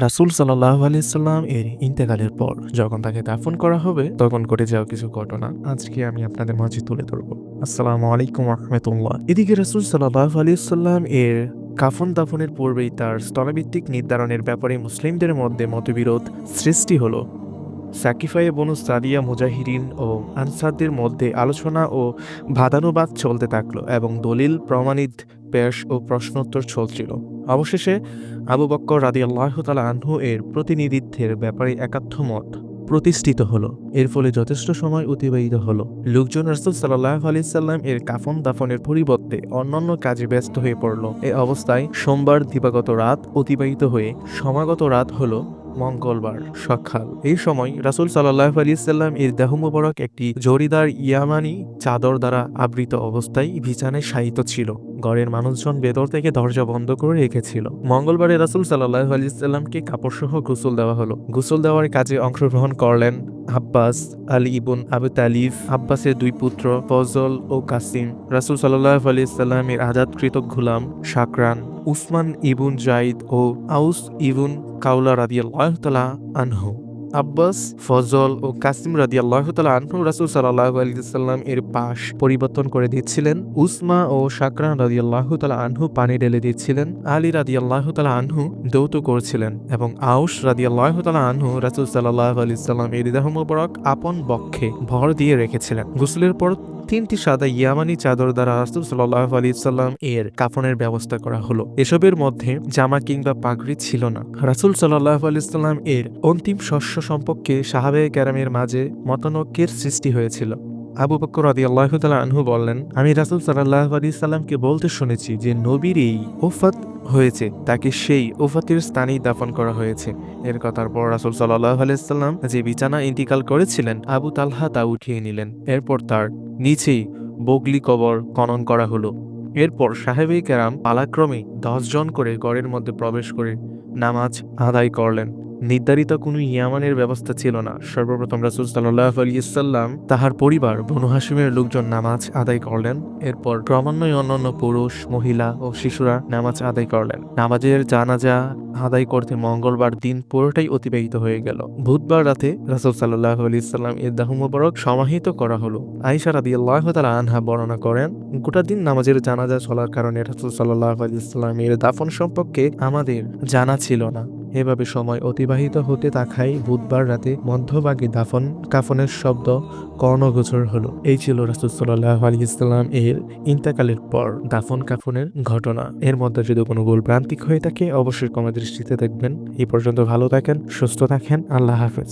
রাসুল সাল্লাহ আলিয়াল্লাম এর ইন্তেকালের পর যখন তাকে দাফন করা হবে, তখন ঘটে যাওয়া কিছু ঘটনা আজকে আমি আপনাদের মাঝে তুলে ধরব। আসসালামু আলাইকুম রহমতুল্লাহ। এদিকে রাসুল সাল্লাহ আলিয়াল্লাম এর কাফন দাফনের পূর্বেই তার স্থলভিত্তিক নির্ধারণের ব্যাপারে মুসলিমদের মধ্যে মতবিরোধ সৃষ্টি হলো। সাকিফায়ে বনু সাদিয়া মুজাহিরিন ও আনসারদের মধ্যে আলোচনা ও ভাদানুবাদ চলতে থাকল এবং দলিল, প্রমাণিত পেশ ও প্রশ্নোত্তর চলছিল। অবশেষে আবু বক্কর রাদি আল্লাহ তালা আনহু এর প্রতিনিধিত্বের ব্যাপারে একাত্ম মত প্রতিষ্ঠিত হলো। এর ফলে যথেষ্ট সময় অতিবাহিত হলো। লোকজন রসুল সাল্লাহ আলি সাল্লাম এর কাফন দাফনের পরিবর্তে অন্যান্য কাজে ব্যস্ত হয়ে পড়ল। এ অবস্থায় সোমবার দিবাগত রাত অতিবাহিত হয়ে সমাগত রাত হলো মঙ্গলবার, সকাল। এই সময় রাসুল সাল্লাহ আলী এর দেহ মুবারক একটি জরিদার ইয়ামানি চাদর দ্বারা আবৃত অবস্থায় বিছানায় শায়িত ছিল। ঘরের মানুষজন ভেতর থেকে দরজা বন্ধ করে রেখেছিল। মঙ্গলবারে রাসুল সাল্লাহ আলি সাল্লামকে কাপড়সহ গোসল দেওয়া হলো। গুসল দেওয়ার কাজে অংশগ্রহণ করলেন আব্বাস আলী ইবুন আবু তালিফ আব্বাসের দুই পুত্র ফজল ও কাসিম। রাসুল সাল্লাহ আলি সাল্লামের আজাদকৃত ঘুলাম শাকরান, উসমান ইবুন জাইদ ও আউস ইবুন কাউলা রাদিয়াল আনহু। আব্বাস, ফজল ও কাসিম রাদি আল্লাহ আনহু রাসুল সাল্লাহ আলিয়াল্লাম এর পাশ পরিবর্তন করে দিচ্ছিলেন। উসমা ও শাকরান রাদি আল্লাহ তালা আনহু পানি ঢেলে দিচ্ছিলেন। আলী রাদি আল্লাহ তালা আনহু দৌত করছিলেন এবং আউস রাদি আল্লাহ তালা আনহু রাসুল সাল্লাহ আলিয়াল্লাম এর দেহ মুবারক আপন বক্ষে ভর দিয়ে রেখেছিলেন। গুসলের পর তিনটি সাদা ইয়ামানি চাদর দ্বারা রাসুল সাল্লাহ আলী এর কাফনের ব্যবস্থা করা হলো। এসবের মধ্যে জামা কিংবা পাগড়ি ছিল না। রাসুল সাল্লাহ আলী এর অন্তিম শস্য সম্পর্কে সাহাবে ক্যারামের মাঝে মতানৈক্যের সৃষ্টি হয়েছিল। আবু বকর রাদি আল্লাহ আনহু বললেন, আমি রাসুল সাল্লাহ আলী সাল্লামকে বলতে শুনেছি যে নবীর এই ওফাত হয়েছে, তাকে সেই ওফাতের স্থানেই দাফন করা হয়েছে। এর কথার পর রাসুল সাল্লাহ আলাইসাল্লাম যে বিছানা ইন্তিকাল করেছিলেন, আবু তালহা তা উঠিয়ে নিলেন। এরপর তার নিচেই বগলি কবর খনন করা হলো। এরপর সাহেবে কেরাম পালাক্রমে দশজন করে গড়ের মধ্যে প্রবেশ করে নামাজ আদায় করলেন। নির্ধারিত কোনো ইয়ামানের ব্যবস্থা ছিল না। সর্বপ্রথম রাসুল সাল্লাহ আলিয়াল্লাম তাহার পরিবার বনু হাসিমের লোকজন নামাজ আদায় করলেন। এরপর ক্রমান্বয়ে অন্যান্য পুরুষ, মহিলা ও শিশুরা নামাজ আদায় করলেন। নামাজের জানাজা আদায় করতে মঙ্গলবার দিন পুরোটাই অতিবাহিত হয়ে গেল। বুধবার রাতে রাসুল সাল্লাহ আলিয়াল্লাম এর দাহ মুবারক সমাহিত করা হলো। আইসা রাদি আল্লাহ তালা আনহা বর্ণনা করেন, গোটা দিন নামাজের জানাজা চলার কারণে রাসুল সাল্লাহ আলিয়াল্লাম এর দাফন সম্পর্কে আমাদের জানা ছিল না। এভাবে সময় অতিবাহিত হতে থাকায় বুধবার রাতে মধ্যভাগে দাফন, কাফনের শব্দ, কর্ণগোচর হলো। এই ছিল রাসুসাল্লাহ আলী ইসলাম এর ইন্তাকালের পর দাফন, কাফনের ঘটনা। এর মধ্যে যদি কোনো গোল প্রান্তিক হয়ে থাকে, অবশ্যই কমা দৃষ্টিতে দেখবেন। এই পর্যন্ত ভালো থাকেন, সুস্থ থাকেন। আল্লাহ হাফেজ।